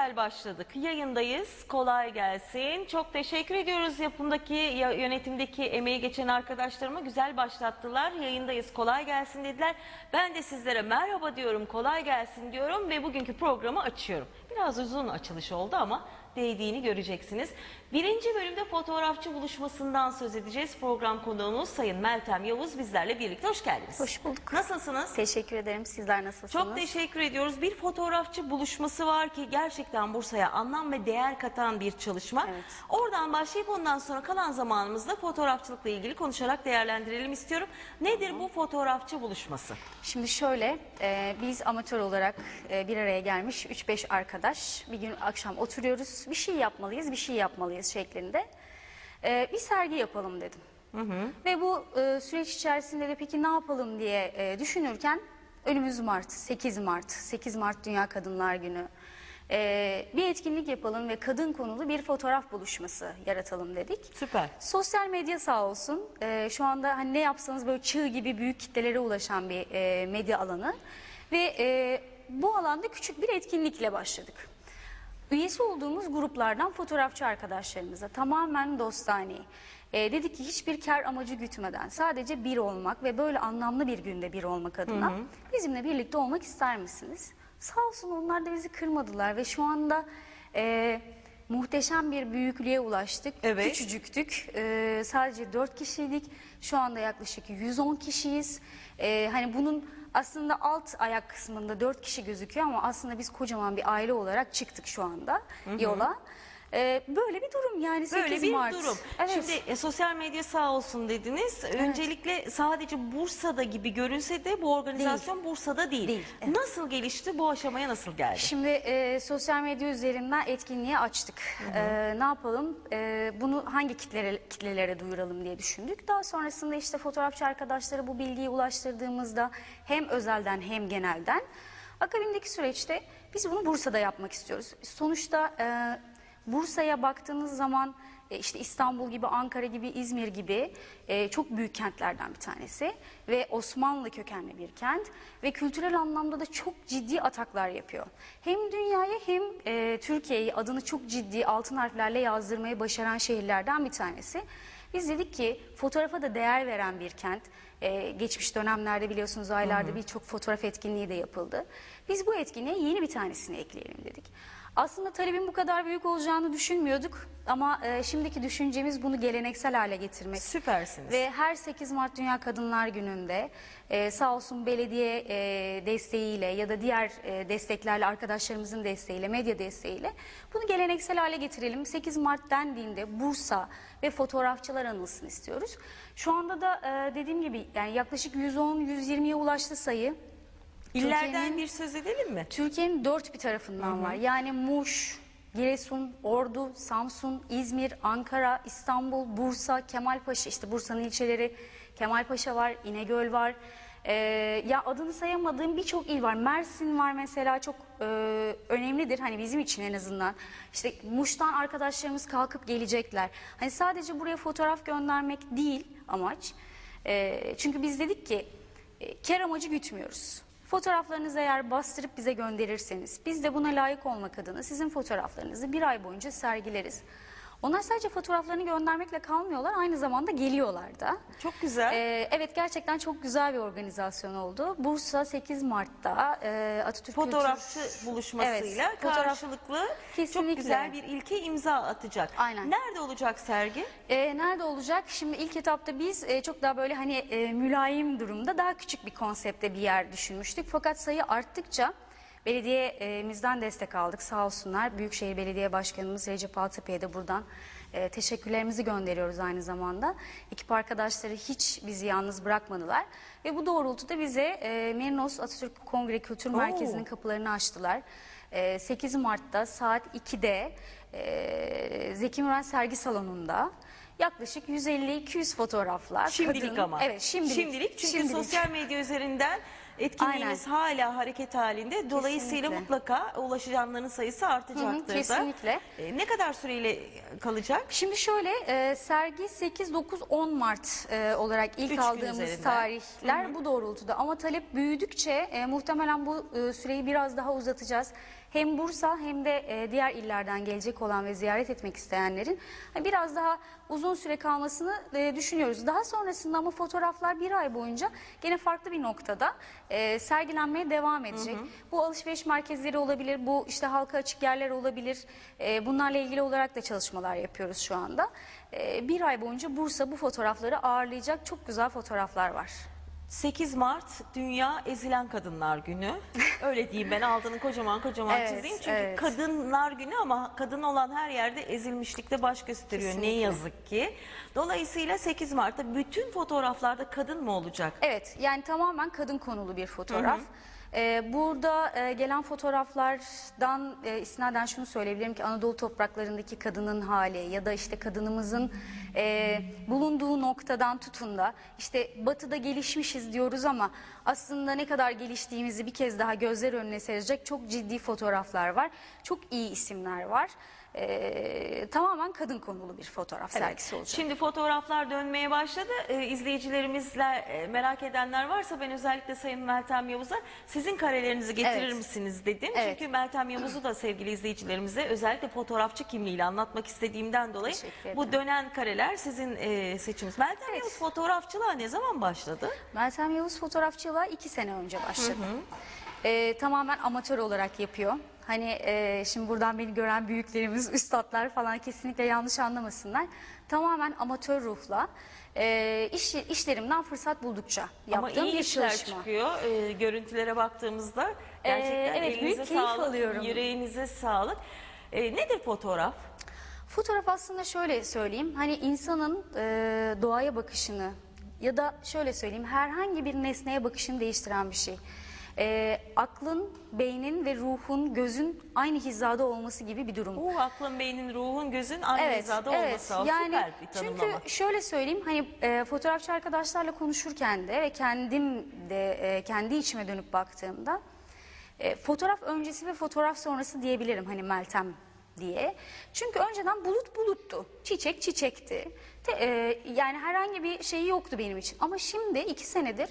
güzel başladık. Yayındayız. Kolay gelsin. Çok teşekkür ediyoruz yapımdaki, ya- yönetimdeki emeği geçen arkadaşlarıma. Güzel başlattılar. Yayındayız. Kolay gelsin dediler. Ben de sizlere merhaba diyorum. Kolay gelsin diyorum ve bugünkü programı açıyorum. Biraz uzun açılış oldu ama değdiğini göreceksiniz. Birinci bölümde fotoğrafçı buluşmasından söz edeceğiz. Program konuğumuz Sayın Meltem Yavuz bizlerle birlikte. Hoş geldiniz. Hoş bulduk. Nasılsınız? Teşekkür ederim. Sizler nasılsınız? Çok teşekkür ediyoruz. Bir fotoğrafçı buluşması var ki gerçekten Bursa'ya anlam ve değer katan bir çalışma. Evet. Oradan başlayıp ondan sonra kalan zamanımızda fotoğrafçılıkla ilgili konuşarak değerlendirelim istiyorum. Nedir bu fotoğrafçı buluşması? Şimdi şöyle, e, biz amatör olarak e, bir araya gelmiş 3-5 arkadaş bir gün akşam oturuyoruz. Bir şey yapmalıyız, bir şey yapmalıyız şeklinde. E, bir sergi yapalım dedim. Ve bu e, süreç içerisinde de peki ne yapalım diye e, düşünürken önümüz Mart, 8 Mart, 8 Mart Dünya Kadınlar Günü. E, bir etkinlik yapalım ve kadın konulu bir fotoğraf buluşması yaratalım dedik. Süper. Sosyal medya sağ olsun. Ee, şu anda hani ne yapsanız böyle çığ gibi büyük kitlelere ulaşan bir e, medya alanı. Ve e, bu alanda küçük bir etkinlikle başladık. Üyesi olduğumuz gruplardan fotoğrafçı arkadaşlarımıza tamamen dostane. e, dedik ki hiçbir kar amacı gütmeden sadece bir olmak ve böyle anlamlı bir günde bir olmak adına bizimle birlikte olmak ister misiniz? Sağ olsun onlar da bizi kırmadılar ve şu anda e, muhteşem bir büyüklüğe ulaştık. Evet. Küçücüktük. Ee, sadece 4 kişiydik. Şu anda yaklaşık 110 kişiyiz. Ee, hani bunun aslında alt ayak kısmında 4 kişi gözüküyor ama aslında biz kocaman bir aile olarak çıktık şu anda yola. Ee, böyle bir durum yani 8 Böyle bir Mart. durum. Evet. Şimdi e, sosyal medya sağ olsun dediniz. Öncelikle sadece Bursa'da gibi görünse de bu organizasyon Bursa'da değil. Değil, evet. Nasıl gelişti? Bu aşamaya nasıl geldi? Şimdi e, sosyal medya üzerinden etkinliği açtık. E, ne yapalım? E, bunu hangi kitlere, kitlelere duyuralım diye düşündük. Daha sonrasında işte fotoğrafçı arkadaşlara bu bilgiyi ulaştırdığımızda hem özelden hem genelden akabindeki süreçte biz bunu Bursa'da yapmak istiyoruz. Sonuçta e, Bursa'ya baktığınız zaman e, işte İstanbul gibi, Ankara gibi, İzmir gibi e, çok büyük kentlerden bir tanesi ve Osmanlı kökenli bir kent ve kültürel anlamda da çok ciddi ataklar yapıyor. Hem dünyaya hem e, Türkiye'yi adını çok ciddi altın harflerle yazdırmayı başaran şehirlerden bir tanesi. Biz dedik ki fotoğrafa da değer veren bir kent. E, geçmiş dönemlerde biliyorsunuz aylarda birçok fotoğraf etkinliği de yapıldı. Biz bu etkinliğe yeni bir tanesini ekleyelim dedik. Aslında talebin bu kadar büyük olacağını düşünmüyorduk ama e, şimdiki düşüncemiz bunu geleneksel hale getirmek. Süpersiniz. Ve her 8 Mart Dünya Kadınlar Günü'nde e, sağ olsun belediye e, desteğiyle ya da diğer e, desteklerle arkadaşlarımızın desteğiyle, medya desteğiyle bunu geleneksel hale getirelim. 8 Mart dendiğinde Bursa ve fotoğrafçılar anılsın istiyoruz. Şu anda da e, dediğim gibi yani yaklaşık 110-120'ye ulaştı sayı. İllerden bir söz edelim mi? Türkiye'nin dört bir tarafından var. Yani Muş, Giresun, Ordu, Samsun, İzmir, Ankara, İstanbul, Bursa, Kemalpaşa işte Bursa'nın ilçeleri Kemalpaşa var, İnegöl var. Ee, ya adını sayamadığım birçok il var. Mersin var mesela çok e, önemlidir hani bizim için en azından. İşte Muş'tan arkadaşlarımız kalkıp gelecekler. Hani sadece buraya fotoğraf göndermek değil amaç. Ee, çünkü biz dedik ki e, kar amacı gütmüyoruz. Fotoğraflarınızı eğer bastırıp bize gönderirseniz biz de buna layık olmak adına sizin fotoğraflarınızı bir ay boyunca sergileriz. Onlar sadece fotoğraflarını göndermekle kalmıyorlar aynı zamanda geliyorlar da. Çok güzel. Ee, evet gerçekten çok güzel bir organizasyon oldu. Bursa 8 Mart'ta e, Atatürk fotoğrafçı Kültür- buluşmasıyla Evet, fotoğraf- karşılıklı çok Kesinlikle. güzel bir ilke imza atacak. Aynen. Nerede olacak sergi? Ee, nerede olacak? Şimdi ilk etapta biz e, çok daha böyle hani e, mülayim durumda daha küçük bir konsepte bir yer düşünmüştük. Fakat sayı arttıkça belediyemizden destek aldık sağ olsunlar. Büyükşehir Belediye Başkanımız Recep Altepe'ye de buradan e, teşekkürlerimizi gönderiyoruz aynı zamanda. Ekip arkadaşları hiç bizi yalnız bırakmadılar. Ve bu doğrultuda bize e, Merinos Atatürk Kongre Kültür. Merkezi'nin kapılarını açtılar. E, 8 Mart'ta saat 2'de e, Zeki Müren Sergi Salonu'nda yaklaşık 150-200 fotoğraflar. Şimdilik kadın- ama. Evet şimdilik. çünkü Şimdilik. sosyal medya üzerinden etkinliğimiz hala hareket halinde. Dolayısıyla Kesinlikle. mutlaka ulaşacakların sayısı artacaktır da. kesinlikle. E, ne kadar süreyle kalacak? Şimdi şöyle e, sergi 8, 9, 10 Mart e, olarak ilk Üç aldığımız tarihler bu doğrultuda. Ama talep büyüdükçe e, muhtemelen bu e, süreyi biraz daha uzatacağız. Hem Bursa hem de e, diğer illerden gelecek olan ve ziyaret etmek isteyenlerin biraz daha uzun süre kalmasını e, düşünüyoruz. Daha sonrasında ama fotoğraflar bir ay boyunca gene farklı bir noktada e, sergilenmeye devam edecek. Bu alışveriş merkezleri olabilir, bu işte halka açık yerler olabilir. E, bunlarla ilgili olarak da çalışmalar yapıyoruz şu anda. E, bir ay boyunca Bursa bu fotoğrafları ağırlayacak çok güzel fotoğraflar var. 8 Mart Dünya Ezilen Kadınlar Günü. Öyle diyeyim ben altını kocaman kocaman Evet, çizeyim. Çünkü evet. kadınlar günü ama kadın olan her yerde ezilmişlikte baş gösteriyor. Ne Kesinlikle. yazık ki. Dolayısıyla 8 Mart'ta bütün fotoğraflarda kadın mı olacak? Evet yani tamamen kadın konulu bir fotoğraf. Ee, burada e, gelen fotoğraflardan e, istinaden şunu söyleyebilirim ki Anadolu topraklarındaki kadının hali ya da işte kadınımızın e, bulunduğu noktadan tutun da işte batıda gelişmişiz diyoruz ama aslında ne kadar geliştiğimizi bir kez daha gözler önüne serecek çok ciddi fotoğraflar var. Çok iyi isimler var. Ee, tamamen kadın konulu bir fotoğraf sergisi olacak. Şimdi fotoğraflar dönmeye başladı. Ee, izleyicilerimizle e, merak edenler varsa ben özellikle Sayın Meltem Yavuz'a sizin karelerinizi getirir Evet. misiniz dedim. Evet. Çünkü Meltem Yavuz'u da sevgili izleyicilerimize özellikle fotoğrafçı kimliğiyle anlatmak istediğimden dolayı Teşekkür bu ederim. dönen kareler sizin e, seçiminiz. Meltem Evet. Yavuz fotoğrafçılığa ne zaman başladı? Meltem Yavuz fotoğrafçılığa iki sene önce başladı. Ee, tamamen amatör olarak yapıyor. Hani e, şimdi buradan beni gören büyüklerimiz, üstadlar falan kesinlikle yanlış anlamasınlar. Tamamen amatör ruhla e, iş, işlerimden fırsat buldukça Ama yaptığım iyi bir işler çalışma. çıkıyor. Ee, görüntülere baktığımızda gerçekten Ee, evet, elinize büyük keyif sağlık, alıyorum. yüreğinize sağlık. Ee, nedir fotoğraf? Fotoğraf aslında şöyle söyleyeyim. Hani insanın e, doğaya bakışını ya da şöyle söyleyeyim herhangi bir nesneye bakışını değiştiren bir şey. E, aklın, beynin ve ruhun, gözün aynı hizada olması gibi bir durum. O aklın, beynin, ruhun, gözün aynı hizada olması. O Yani Süper bir tanımlama. çünkü şöyle söyleyeyim hani e, fotoğrafçı arkadaşlarla konuşurken de ve kendim de e, kendi içime dönüp baktığımda e, fotoğraf öncesi ve fotoğraf sonrası diyebilirim hani Meltem diye. Çünkü önceden bulut buluttu, çiçek çiçekti. Te- e, yani herhangi bir şeyi yoktu benim için. Ama şimdi iki senedir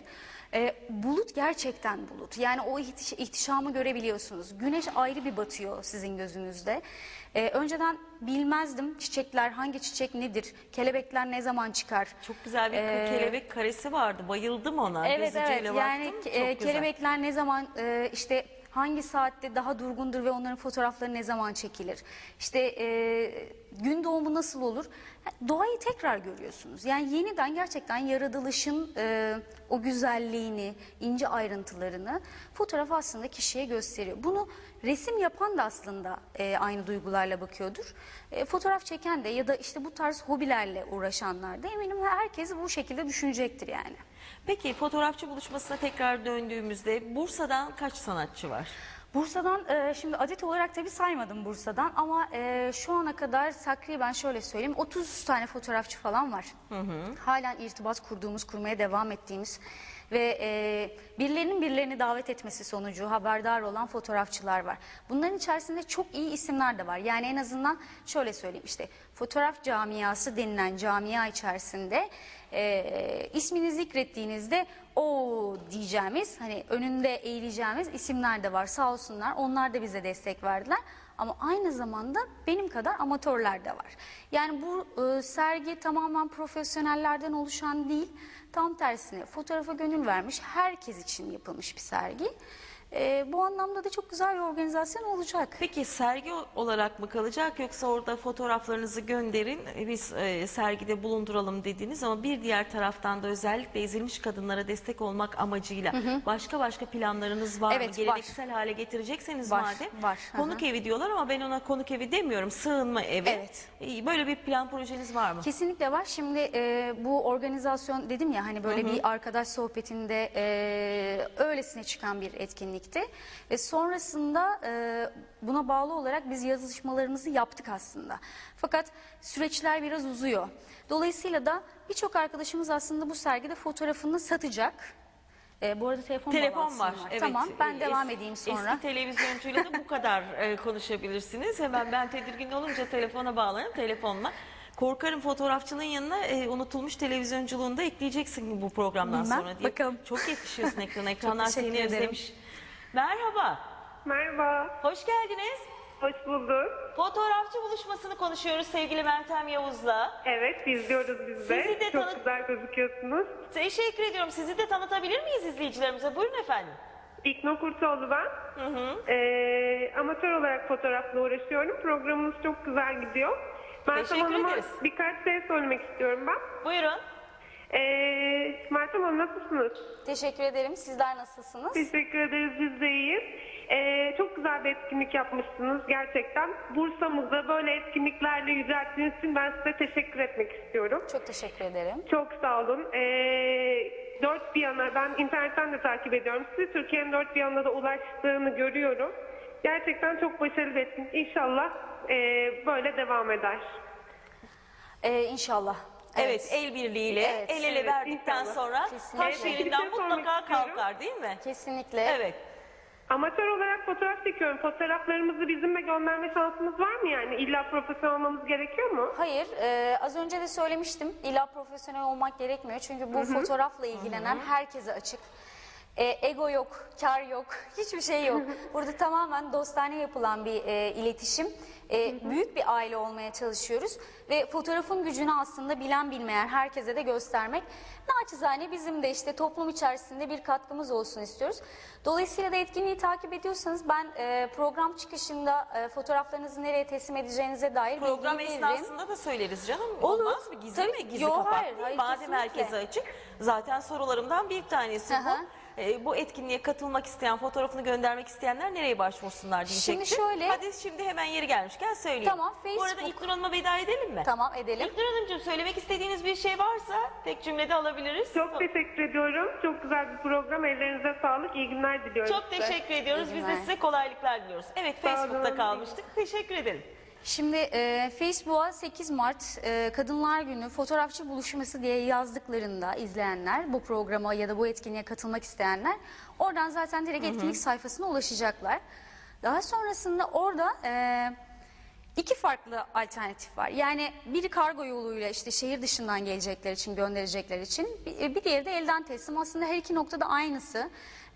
e, bulut gerçekten bulut. Yani o ihtiş- ihtişamı görebiliyorsunuz. Güneş ayrı bir batıyor sizin gözünüzde. E, önceden bilmezdim çiçekler hangi çiçek nedir, kelebekler ne zaman çıkar. Çok güzel bir Ee, kelebek karesi vardı. Bayıldım ona. Evet Gözücüyle evet yani baktım. Çok e, güzel. kelebekler ne zaman e, işte hangi saatte daha durgundur ve onların fotoğrafları ne zaman çekilir? İşte e, gün doğumu nasıl olur? Doğayı tekrar görüyorsunuz. Yani yeniden gerçekten yaratılışın e, o güzelliğini, ince ayrıntılarını fotoğraf aslında kişiye gösteriyor. Bunu resim yapan da aslında e, aynı duygularla bakıyordur. E, fotoğraf çeken de ya da işte bu tarz hobilerle uğraşanlar da eminim herkes bu şekilde düşünecektir yani. Peki fotoğrafçı buluşmasına tekrar döndüğümüzde Bursa'dan kaç sanatçı var? Bursa'dan e, şimdi adet olarak tabii saymadım Bursa'dan ama e, şu ana kadar takriben şöyle söyleyeyim 30 tane fotoğrafçı falan var. Halen irtibat kurduğumuz, kurmaya devam ettiğimiz ve e, birilerinin birilerini davet etmesi sonucu haberdar olan fotoğrafçılar var. Bunların içerisinde çok iyi isimler de var. Yani en azından şöyle söyleyeyim işte fotoğraf camiası denilen camia içerisinde e, ismini zikrettiğinizde o diyeceğimiz hani önünde eğileceğimiz isimler de var sağ olsunlar onlar da bize destek verdiler ama aynı zamanda benim kadar amatörler de var. Yani bu e, sergi tamamen profesyonellerden oluşan değil tam tersine fotoğrafa gönül vermiş herkes için yapılmış bir sergi. E, bu anlamda da çok güzel bir organizasyon olacak. Peki sergi olarak mı kalacak yoksa orada fotoğraflarınızı gönderin e, biz e, sergide bulunduralım dediniz ama bir diğer taraftan da özellikle ezilmiş kadınlara destek olmak amacıyla başka başka planlarınız var Evet, mı? var. Geleneksel hale getirecekseniz Var, madem var. Hı hı. konuk evi diyorlar ama ben ona konuk evi demiyorum sığınma evi. Evet. Böyle bir plan projeniz var mı? Kesinlikle var. Şimdi e, bu organizasyon dedim ya hani böyle bir arkadaş sohbetinde e, öylesine çıkan bir etkinlikti. Ve sonrasında e, buna bağlı olarak biz yazışmalarımızı yaptık aslında. Fakat süreçler biraz uzuyor. Dolayısıyla da birçok arkadaşımız aslında bu sergide fotoğrafını satacak. E, bu arada telefon Telefon bağlantısım var. Evet. Tamam ben E, devam es- edeyim sonra. Eski televizyoncuyla da bu kadar e, konuşabilirsiniz. Hemen ben tedirgin olunca telefona bağlanırım telefonla. Korkarım fotoğrafçılığın yanına e, unutulmuş televizyonculuğunu da ekleyeceksin bu programdan Bilmem, sonra diye. bakalım. Çok yakışıyorsun ekrana. Ekranlar seni ederim. özlemiş. Merhaba. Merhaba, Hoş geldiniz. hoş bulduk. Fotoğrafçı buluşmasını konuşuyoruz sevgili Meltem Yavuz'la. Evet, izliyoruz biz de. Sizi de Çok tanı- güzel gözüküyorsunuz. Teşekkür ediyorum. Sizi de tanıtabilir miyiz izleyicilerimize? Buyurun efendim. İkno Kurtoğlu ben. Ee, amatör olarak fotoğrafla uğraşıyorum. Programınız çok güzel gidiyor. Meltem Teşekkür Hanım'a ederiz. birkaç şey söylemek istiyorum ben. Buyurun. Ee, Meltem Hanım nasılsınız? Teşekkür ederim. Sizler nasılsınız? Teşekkür ederiz, biz de iyiyiz. Ee, çok güzel bir etkinlik yapmışsınız gerçekten. Bursa'mızda böyle etkinliklerle yücelttiğiniz için ben size teşekkür etmek istiyorum. Çok teşekkür ederim. Çok sağ olun. Ee, dört bir yana, ben internetten de takip ediyorum sizi. Türkiye'nin dört bir yanına da ulaştığını görüyorum. Gerçekten çok başarılı bir etkinlik. İnşallah ee, böyle devam eder. Ee, inşallah. Evet, el birliğiyle Evet, el ele evet, verdikten inşallah. sonra Kesinlikle. taş Evet, bir yerinden şey sormak mutlaka istiyorum. kalkar değil mi? Kesinlikle. Evet. Amatör olarak fotoğraf çekiyorum. Fotoğraflarımızı bizimle gönderme şansımız var mı yani? İlla profesyonel olmamız gerekiyor mu? Hayır, e, az önce de söylemiştim. İlla profesyonel olmak gerekmiyor. Çünkü bu fotoğrafla ilgilenen herkese açık. E, ego yok, kar yok, hiçbir şey yok. Burada tamamen dostane yapılan bir e, iletişim. E, büyük bir aile olmaya çalışıyoruz. Ve fotoğrafın gücünü aslında bilen bilmeyen herkese de göstermek. Naçizane bizim de işte toplum içerisinde bir katkımız olsun istiyoruz. Dolayısıyla da etkinliği takip ediyorsanız ben e, program çıkışında e, fotoğraflarınızı nereye teslim edeceğinize dair Program bilgi veririm. esnasında da söyleriz canım. Olur. Olmaz mı? Gizli Tabii. mi? Gizli Yo, kapak hayır, değil. hayır, Madem kesinlikle. herkese açık. Zaten sorularımdan bir tanesi hı. bu. Ee, bu etkinliğe katılmak isteyen, fotoğrafını göndermek isteyenler nereye başvursunlar diyecektim. Şimdi şöyle- Hadi şimdi hemen yeri gelmişken söyleyeyim. Tamam, Bu arada Facebook- İlknur Hanım'a veda edelim mi? Tamam edelim. İlknur Hanımcığım söylemek istediğiniz bir şey varsa tek cümlede alabiliriz. Çok teşekkür ediyorum. Çok güzel bir program. Ellerinize sağlık. İyi günler diliyorum Çok size. teşekkür ediyoruz. Biz de size kolaylıklar diliyoruz. Evet Sağ Facebook'ta olun. kalmıştık. Teşekkür ederim. Şimdi e, Facebook'a 8 Mart e, Kadınlar Günü fotoğrafçı buluşması diye yazdıklarında izleyenler bu programa ya da bu etkinliğe katılmak isteyenler oradan zaten direkt etkinlik sayfasına ulaşacaklar. Daha sonrasında orada e, iki farklı alternatif var. Yani biri kargo yoluyla işte şehir dışından gelecekler için gönderecekler için bir, bir diğeri de elden teslim. Aslında her iki noktada aynısı.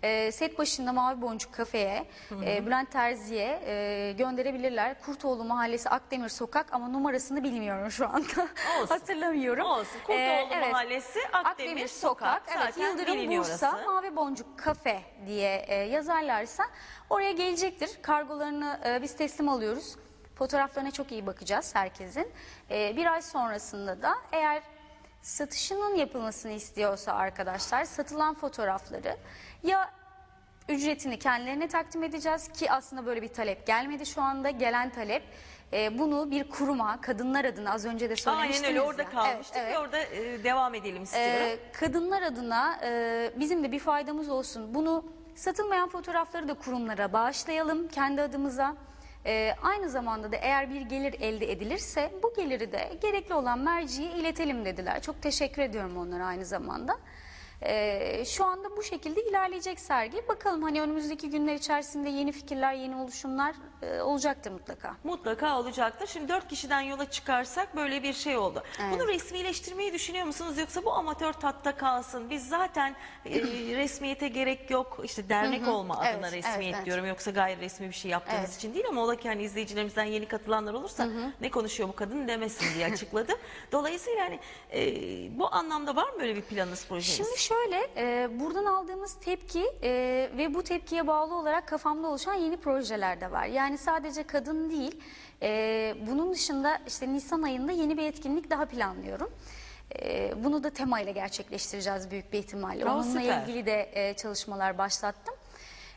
E, set başında Mavi Boncuk Kafe'ye, e, Bülent Terzi'ye e, gönderebilirler. Kurtoğlu Mahallesi Akdemir Sokak ama numarasını bilmiyorum şu anda. Olsun. Hatırlamıyorum. Olsun. Kurtoğlu E, evet. Mahallesi Akdemir, Sokak. Evet, Zaten Yıldırım biliniyor Bursa orası. Mavi Boncuk Kafe diye e, yazarlarsa oraya gelecektir. Kargolarını e, biz teslim alıyoruz. Fotoğraflarına çok iyi bakacağız herkesin. E, bir ay sonrasında da eğer satışının yapılmasını istiyorsa arkadaşlar satılan fotoğrafları ya ücretini kendilerine takdim edeceğiz ki aslında böyle bir talep gelmedi şu anda. Gelen talep e, bunu bir kuruma kadınlar adına az önce de söylemiştiniz Aynen öyle orada ya. kalmıştık Evet, evet. ve orada e, devam edelim istiyorum. Ee, kadınlar adına e, bizim de bir faydamız olsun. Bunu satılmayan fotoğrafları da kurumlara bağışlayalım kendi adımıza. Ee, aynı zamanda da eğer bir gelir elde edilirse bu geliri de gerekli olan merciye iletelim dediler. Çok teşekkür ediyorum onlara aynı zamanda. Ee, şu anda bu şekilde ilerleyecek sergi. Bakalım hani önümüzdeki günler içerisinde yeni fikirler, yeni oluşumlar e, olacaktır mutlaka. Mutlaka olacaktır. Şimdi dört kişiden yola çıkarsak böyle bir şey oldu. Evet. Bunu resmileştirmeyi düşünüyor musunuz yoksa bu amatör tatta kalsın? Biz zaten e, resmiyete gerek yok. İşte dernek olma adına evet, resmiyet evet. diyorum. Yoksa gayri resmi bir şey yaptığınız Evet. için değil ama ola ki hani izleyicilerimizden yeni katılanlar olursa ne konuşuyor bu kadın demesin diye açıkladım. Dolayısıyla hani e, bu anlamda var mı böyle bir planınız projeniz? Şimdi şöyle, e, buradan aldığımız tepki e, ve bu tepkiye bağlı olarak kafamda oluşan yeni projeler de var. Yani sadece kadın değil, e, bunun dışında işte Nisan ayında yeni bir etkinlik daha planlıyorum. E, bunu da tema ile gerçekleştireceğiz büyük bir ihtimalle. Aa, Onunla süper. ilgili de e, çalışmalar başlattım.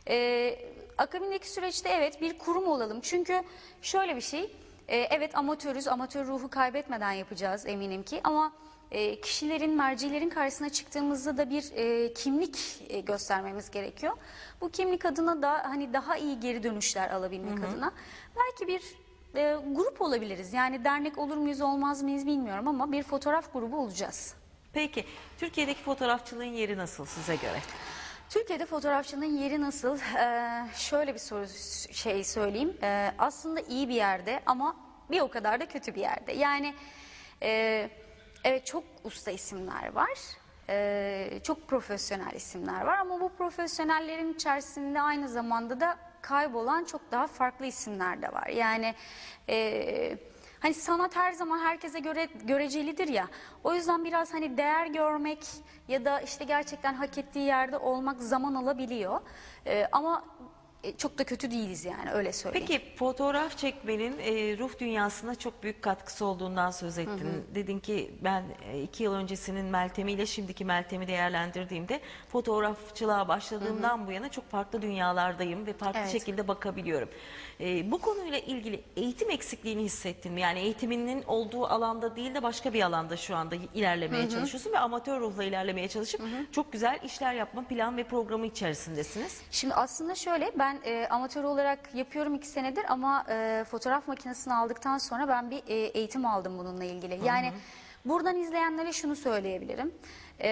E, akabindeki süreçte evet bir kurum olalım. Çünkü şöyle bir şey, e, evet amatörüz, amatör ruhu kaybetmeden yapacağız eminim ki ama e, kişilerin, mercilerin karşısına çıktığımızda da bir e, kimlik e, göstermemiz gerekiyor. Bu kimlik adına da hani daha iyi geri dönüşler alabilmek adına belki bir e, grup olabiliriz. Yani dernek olur muyuz olmaz mıyız bilmiyorum ama bir fotoğraf grubu olacağız. Peki Türkiye'deki fotoğrafçılığın yeri nasıl size göre? Türkiye'de fotoğrafçının yeri nasıl? Ee, şöyle bir soru şey söyleyeyim. Ee, aslında iyi bir yerde ama bir o kadar da kötü bir yerde. Yani e, evet çok usta isimler var. Ee, çok profesyonel isimler var ama bu profesyonellerin içerisinde aynı zamanda da kaybolan çok daha farklı isimler de var. Yani e, hani sanat her zaman herkese göre görecelidir ya. O yüzden biraz hani değer görmek ya da işte gerçekten hak ettiği yerde olmak zaman alabiliyor. E, ama çok da kötü değiliz yani öyle söyleyeyim. Peki fotoğraf çekmenin e, ruh dünyasına çok büyük katkısı olduğundan söz ettin. Dedin ki ben e, iki yıl öncesinin Meltem'i ile şimdiki Meltem'i değerlendirdiğimde fotoğrafçılığa başladığımdan bu yana çok farklı dünyalardayım ve farklı Evet. şekilde bakabiliyorum. E, bu konuyla ilgili eğitim eksikliğini hissettin mi? Yani eğitiminin olduğu alanda değil de başka bir alanda şu anda ilerlemeye çalışıyorsun ve amatör ruhla ilerlemeye çalışıp çok güzel işler yapma plan ve programı içerisindesiniz. Şimdi aslında şöyle ben e, amatör olarak yapıyorum iki senedir ama e, fotoğraf makinesini aldıktan sonra ben bir e, eğitim aldım bununla ilgili. Yani buradan izleyenlere şunu söyleyebilirim. E,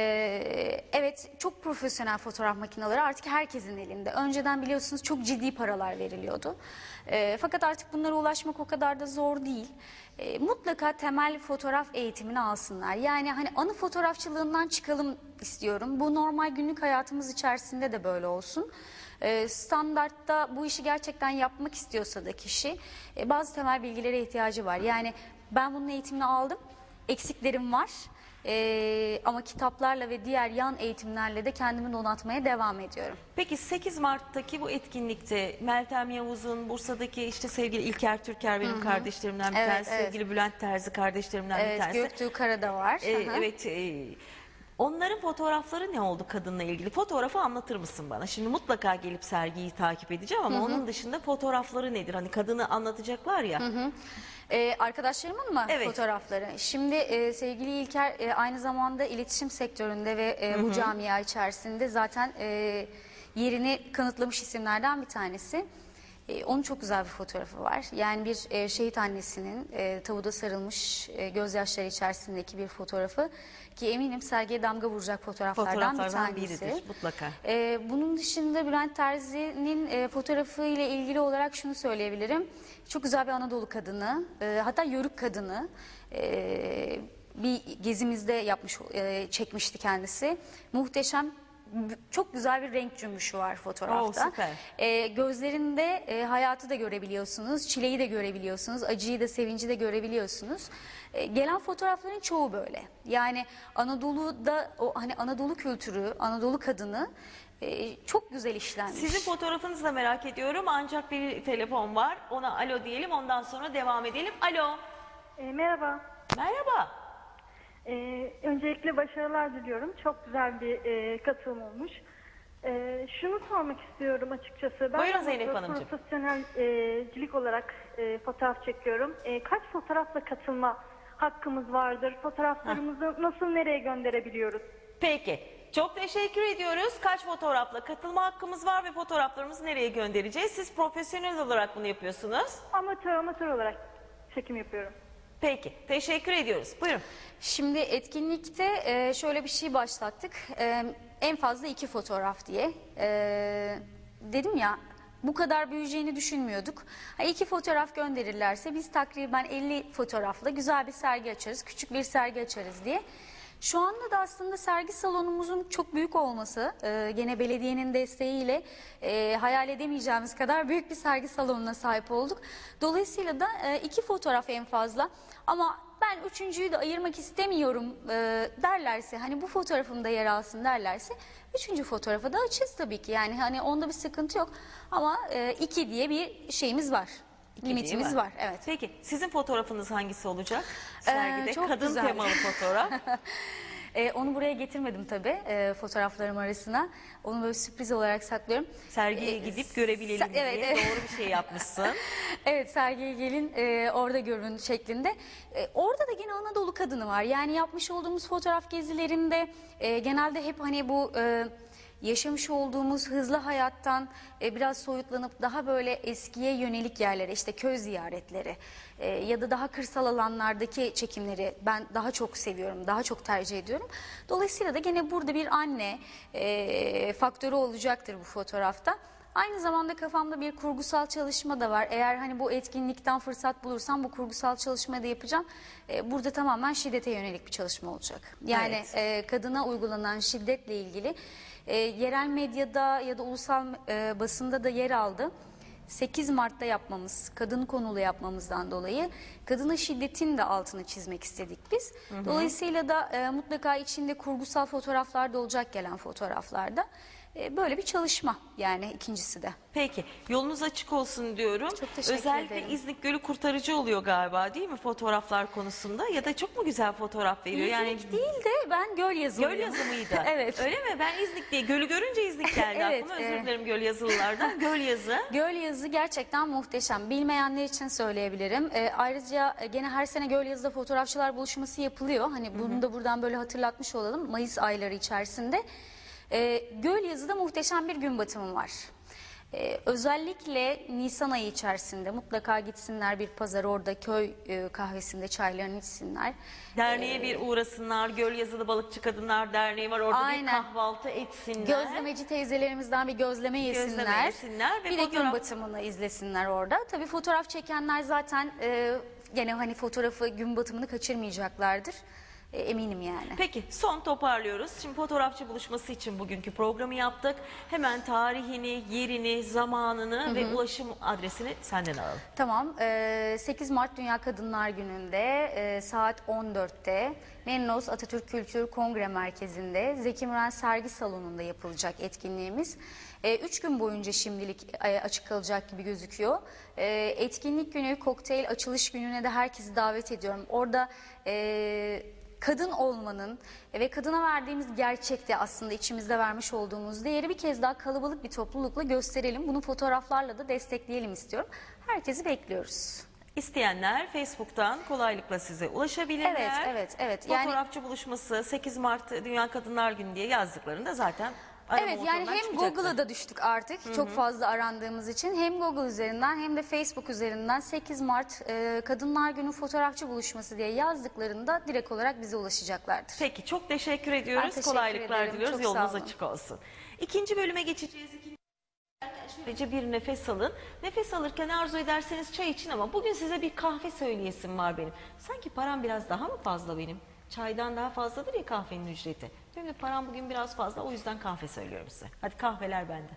evet çok profesyonel fotoğraf makineleri artık herkesin elinde. Önceden biliyorsunuz çok ciddi paralar veriliyordu. E, fakat artık bunlara ulaşmak o kadar da zor değil. E, mutlaka temel fotoğraf eğitimini alsınlar. Yani hani anı fotoğrafçılığından çıkalım istiyorum. Bu normal günlük hayatımız içerisinde de böyle olsun. E, standartta bu işi gerçekten yapmak istiyorsa da kişi e, bazı temel bilgilere ihtiyacı var. Yani ben bunun eğitimini aldım. Eksiklerim var. E, ama kitaplarla ve diğer yan eğitimlerle de kendimi donatmaya devam ediyorum. Peki 8 Mart'taki bu etkinlikte Meltem Yavuz'un Bursa'daki işte sevgili İlker Türker benim kardeşlerimden bir Evet, tanesi, evet. sevgili Bülent Terzi kardeşlerimden bir Evet, tanesi. Göktuğ Karada var. Ee, Hı hı. evet. e, onların fotoğrafları ne oldu kadınla ilgili? Fotoğrafı anlatır mısın bana? Şimdi mutlaka gelip sergiyi takip edeceğim ama onun dışında fotoğrafları nedir? Hani kadını anlatacaklar ya. Ee, arkadaşlarımın mı Evet. fotoğrafları? Şimdi e, sevgili İlker e, aynı zamanda iletişim sektöründe ve e, bu camia içerisinde zaten e, yerini kanıtlamış isimlerden bir tanesi. E, onun çok güzel bir fotoğrafı var. Yani bir e, şehit annesinin e, tavuda sarılmış e, gözyaşları içerisindeki bir fotoğrafı ki eminim sergiye damga vuracak fotoğraflardan, bir Fotoğraflardan tanesi. biridir mutlaka. Ee, bunun dışında Bülent Terzi'nin e, fotoğrafı ile ilgili olarak şunu söyleyebilirim. Çok güzel bir Anadolu kadını, e, hatta Yörük kadını. e, bir gezimizde yapmış, e, çekmişti kendisi. Muhteşem, çok güzel bir renk cümbüşü var fotoğrafta. Oo, süper. E, gözlerinde e, hayatı da görebiliyorsunuz, çileyi de görebiliyorsunuz, acıyı da sevinci de görebiliyorsunuz. E, gelen fotoğrafların çoğu böyle. Yani Anadolu'da o hani Anadolu kültürü, Anadolu kadını e, çok güzel işlenmiş. Sizin fotoğrafınızı da merak ediyorum ancak bir telefon var. Ona alo diyelim ondan sonra devam edelim. Alo. E, merhaba. Merhaba. E, öncelikle başarılar diliyorum. Çok güzel bir e, katılım olmuş. E, şunu sormak istiyorum açıkçası. Ben Buyurun Zeynep Hanımcığım. Profesyonelcilik olarak e, fotoğraf çekiyorum. E, kaç fotoğrafla katılma hakkımız vardır? Fotoğraflarımızı nasıl nereye gönderebiliyoruz? Peki. Çok teşekkür ediyoruz. Kaç fotoğrafla katılma hakkımız var ve fotoğraflarımızı nereye göndereceğiz? Siz profesyonel olarak bunu yapıyorsunuz. Amatör amatör olarak çekim yapıyorum. Peki. Teşekkür ediyoruz. Buyurun. Şimdi etkinlikte e, şöyle bir şey başlattık. E, en fazla iki fotoğraf diye. E, dedim ya bu kadar büyüyeceğini düşünmüyorduk. Ha, iki fotoğraf gönderirlerse biz takriben 50 fotoğrafla güzel bir sergi açarız. Küçük bir sergi açarız diye. Şu anda da aslında sergi salonumuzun çok büyük olması, e, gene belediyenin desteğiyle e, hayal edemeyeceğimiz kadar büyük bir sergi salonuna sahip olduk. Dolayısıyla da e, iki fotoğraf en fazla ama ben üçüncüyü de ayırmak istemiyorum e, derlerse, hani bu fotoğrafımda yer alsın derlerse üçüncü fotoğrafa da açız tabii ki. Yani hani onda bir sıkıntı yok ama e, iki diye bir şeyimiz var, limitimiz mi? var. Evet. Peki sizin fotoğrafınız hangisi olacak? Ee, Sergide çok kadın güzel. temalı fotoğraf. Ee, onu buraya getirmedim tabii e, fotoğraflarım arasına. Onu böyle sürpriz olarak saklıyorum. Sergiye Ee, gidip görebilelim se- evet, diye evet. doğru bir şey yapmışsın. Evet sergiye gelin e, orada görün şeklinde. E, orada da gene Anadolu kadını var. Yani yapmış olduğumuz fotoğraf gezilerinde e, genelde hep hani bu e, yaşamış olduğumuz hızlı hayattan e, biraz soyutlanıp daha böyle eskiye yönelik yerlere işte köy ziyaretleri e, ya da daha kırsal alanlardaki çekimleri ben daha çok seviyorum, daha çok tercih ediyorum. Dolayısıyla da gene burada bir anne e, faktörü olacaktır bu fotoğrafta. Aynı zamanda kafamda bir kurgusal çalışma da var. Eğer hani bu etkinlikten fırsat bulursam bu kurgusal çalışmayı da yapacağım. Ee, burada tamamen şiddete yönelik bir çalışma olacak. Yani Evet. e, kadına uygulanan şiddetle ilgili e, yerel medyada ya da ulusal e, basında da yer aldı. 8 Mart'ta yapmamız, kadın konulu yapmamızdan dolayı kadına şiddetin de altını çizmek istedik biz. Dolayısıyla da e, mutlaka içinde kurgusal fotoğraflar da olacak gelen fotoğraflarda. E, böyle bir çalışma yani ikincisi de. Peki yolunuz açık olsun diyorum. Çok teşekkür Özellikle ederim. İznik Gölü kurtarıcı oluyor galiba değil mi fotoğraflar konusunda ya da çok mu güzel fotoğraf veriyor? Yani İznik değil de ben göl yazılıyım. göl yazımıydı. evet. Öyle mi? Ben İznik diye gölü görünce İznik geldi Evet, aklıma. Özür e- dilerim göl yazılılardan. Göl yazı. Göl yazı gerçekten muhteşem. Bilmeyenler için söyleyebilirim. Ee, ayrıca e, gene her sene göl yazıda fotoğrafçılar buluşması yapılıyor. Hani bunu da buradan böyle hatırlatmış olalım. Mayıs ayları içerisinde. Ee, göl yazıda muhteşem bir gün batımı var. Ee, özellikle Nisan ayı içerisinde mutlaka gitsinler bir pazar orada köy e, kahvesinde çaylarını içsinler. Derneğe bir uğrasınlar. Göl Yazılı Balıkçı Kadınlar Derneği var. Orada bir Aynen. kahvaltı etsinler. Gözlemeci teyzelerimizden bir gözleme yesinler. Gözleme yesinler ve bir de fotoğraf- gün batımını izlesinler orada. Tabii fotoğraf çekenler zaten e, gene hani fotoğrafı gün batımını kaçırmayacaklardır. E, eminim yani. Peki son toparlıyoruz. Şimdi fotoğrafçı buluşması için bugünkü programı yaptık. Hemen tarihini, yerini, zamanını ve ulaşım adresini senden alalım. Tamam. e, 8 Mart Dünya Kadınlar Günü'nde e, saat 14'te Menlos Atatürk Kültür Kongre Merkezi'nde Zeki Müren Sergi Salonu'nda yapılacak etkinliğimiz. 3 gün boyunca şimdilik e, açık kalacak gibi gözüküyor. E, etkinlik günü, kokteyl açılış gününe de herkesi davet ediyorum. Orada e, kadın olmanın ve kadına verdiğimiz gerçekte aslında içimizde vermiş olduğumuz değeri bir kez daha kalabalık bir toplulukla gösterelim. Bunu fotoğraflarla da destekleyelim istiyorum. Herkesi bekliyoruz. İsteyenler Facebook'tan kolaylıkla size ulaşabilirler. Evet, evet, evet. Yani- Fotoğrafçı buluşması 8 Mart Dünya Kadınlar Günü diye yazdıklarında zaten arama Evet yani motorundan hem. Google'a da düştük artık çok fazla arandığımız için hem Google üzerinden hem de Facebook üzerinden 8 Mart e, Kadınlar Günü fotoğrafçı buluşması diye yazdıklarında direkt olarak bize ulaşacaklardır. Peki çok teşekkür ediyoruz. Ben teşekkür Kolaylıklar ederim. diliyoruz. Çok Yolunuz olun. açık olsun. İkinci bölüme geçeceğiz. İkinci Şöylece bir nefes alın. Nefes alırken arzu ederseniz çay için ama bugün size bir kahve söyleyesim var benim. Sanki param biraz daha mı fazla benim? Çaydan daha fazladır ya kahvenin ücreti. Benim de param bugün biraz fazla o yüzden kahve söylüyorum size. Hadi kahveler bende.